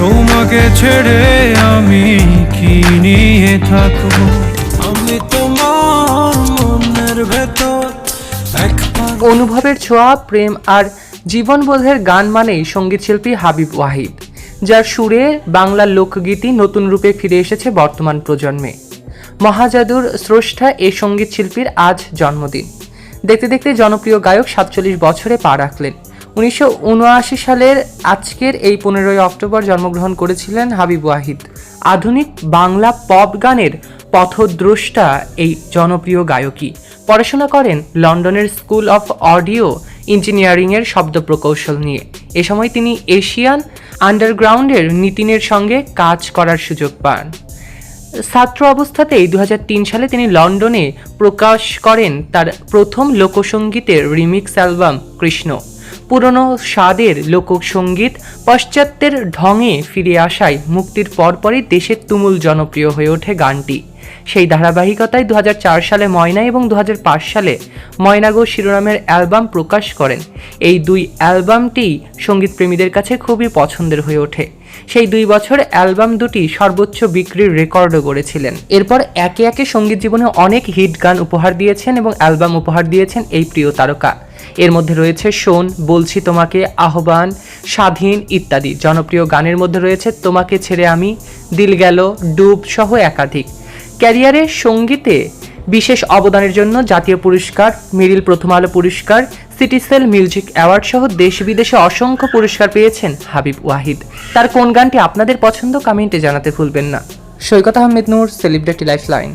তোমাকে ছেড়ে আমি কি নিয়ে থাকব? আমি তোমার মনের অনুভবের ছোঁয়া, প্রেম আর জীবনবোধের গান মানেই সঙ্গীতশিল্পী হাবিব ওয়াহিদ, যার সুরে বাংলার লোকগীতি নতুন রূপে ফিরে এসেছে বর্তমান প্রজন্মে। মহাজাদুর স্রষ্টা এই সংগীত শিল্পীর আজ জন্মদিন। দেখতে দেখতে জনপ্রিয় গায়ক সাতচল্লিশ বছরে পা রাখলেন। উনিশশো উনআশি সালের আজকের এই পনেরোই অক্টোবর জন্মগ্রহণ করেছিলেন হাবিব ওয়াহিদ। আধুনিক বাংলা পপ গানের পথদ্রষ্টা এই জনপ্রিয় গায়কী। পড়াশোনা করেন লন্ডনের স্কুল অফ অডিও ইঞ্জিনিয়ারিংয়ের শব্দ প্রকৌশল নিয়ে। এ সময় তিনি এশিয়ান আন্ডারগ্রাউন্ডের নিতিনের সঙ্গে কাজ করার সুযোগ পান। ছাত্র অবস্থাতেই দু হাজার তিন সালে তিনি লন্ডনে প্রকাশ করেন তার প্রথম লোকসঙ্গীতের রিমিক্স অ্যালবাম কৃষ্ণ। পুরনো স্বাদের লোকসঙ্গীত পাশ্চাত্যের ঢঙে ফিরে আসায় মুক্তির পরপরই দেশের তুমুল জনপ্রিয় হয়ে ওঠে গানটি। সেই ধারাবাহিকতায় দুই হাজার চার সালে ময়না এবং দু হাজার পাঁচ সালে ময়নাগো শিরোনামের অ্যালবাম প্রকাশ করেন। এই দুই অ্যালবামটি সঙ্গীতপ্রেমীদের কাছে খুবই পছন্দের হয়ে ওঠে। সেই দুই বছর অ্যালবাম দুটি সর্বোচ্চ বিক্রির রেকর্ডও গড়েছিলেন। এরপর একে একে সংগীত জীবনে অনেক হিট গান উপহার দিয়েছেন এবং অ্যালবাম উপহার দিয়েছেন এই প্রিয় তারকা। এর মধ্যে রয়েছে শোন, বলছি তোমাকে, আহ্বান, স্বাধীন ইত্যাদি। জনপ্রিয় গানের মধ্যে রয়েছে তোমাকে ছেড়ে আমি, দিল গেল, ডুব সহ একাধিক। ক্যারিয়ারে সঙ্গীতে বিশেষ অবদানের জন্য জাতীয় পুরস্কার, মেরিল প্রথম আলো পুরস্কার, সিটিসেল মিউজিক অ্যাওয়ার্ড সহ দেশ বিদেশে অসংখ্য পুরস্কার পেয়েছেন হাবিব ওয়াহিদ। তার কোন গানটি আপনাদের পছন্দ, কমেন্টে জানাতে ভুলবেন না। Saikat Ahmed Noor, celebrity life line